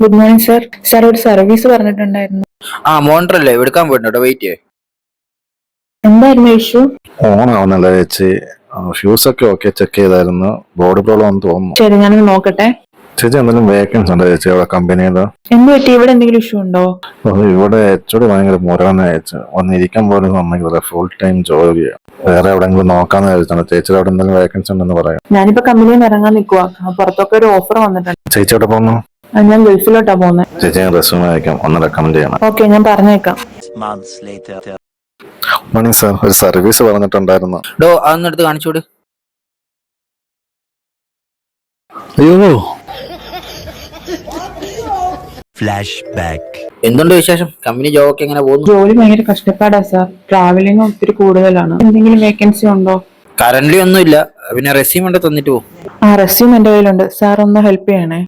Good morning sir sir ഒരു service പറഞ്ഞിട്ടുണ്ടായിരുന്നു. ആ മോണിറ്റർ അല്ലേ? എടുക്കാൻ പോയിട്ടുണ്ട് വെയിറ്റ് എന്തായിരുന്നു ഇഷ്യൂ ആവുന്നല്ലേ ചേച്ചി. ഫ്യൂസ് ഒക്കെ ഓക്കെ ചെക്ക് ചെയ്തായിരുന്നു. ബോർഡ് പ്രോബ്ലം എന്ന് തോന്നുന്നു. ശരി ഞാനൊന്ന് നോക്കട്ടെ. ചേച്ചി എന്തെങ്കിലും വേക്കൻസ് ഉണ്ടോ ചേച്ചി അവിടെ കമ്പനിയിൽ എന്ത് പറ്റി? ഇവിടെ എന്തെങ്കിലും ഇഷ്യൂ ഉണ്ടോ? ഇവിടെ എച്ചോടി ഭയങ്കര മുരവനെ ചേച്ചി. വന്നിരിക്കാൻ പോലും സമ്മതിക്കില്ല ഫുൾ ടൈം ജോലി വേറെ എവിടെങ്കിലും നോക്കാന്ന് വിചാരിച്ചാണ്. ചേച്ചിയുടെ അവിടെ എന്തെങ്കിലും വേക്കൻസി ഉണ്ടെന്ന് പറയാം. ഞാനിപ്പോ കമ്പനിയിൽ നിന്ന് ഇറങ്ങാൻ നിൽക്കുക പുറത്തൊക്കെ ഒരു ഓഫർ വന്നിട്ടുണ്ട്. ചേച്ചി എവിടെ പോകുന്നു ഞാൻ ഗൾഫിലോട്ടാ പോകുന്നത് ചേച്ചി ഞാൻ അയക്കാം. ഒന്ന് റെക്കമെൻഡ് ചെയ്യണം. ഓക്കെ ഞാൻ പറഞ്ഞേക്കാം. മണി സാർ ഒരു സർവീസ് പറഞ്ഞിട്ടുണ്ടായിരുന്നു. ഡോ അതൊന്നും എടുത്ത് കാണിച്ചോട് അയ്യോ. Flashback. എന്തുണ്ട് വിശേഷം? കമ്പനി ജോബ് ഒക്കെ എങ്ങനെ പോകുന്നു? ജോലി ഭയങ്കര കഷ്ടപ്പാടാ സാർ ട്രാവലിംഗ് ഒത്തിരി കൂടുതലാണ്. എന്തെങ്കിലും വേക്കൻസി ഉണ്ടോ? കറന്റ് ഒന്നും ഇല്ല പിന്നെ റെസ്യൂം ഉണ്ട് തന്നിട്ട് പോകും ആ റെസ്യൂം എന്റെ കയ്യിലുണ്ട്. സാർ ഒന്ന് ഹെൽപ്പ് ചെയ്യണേ.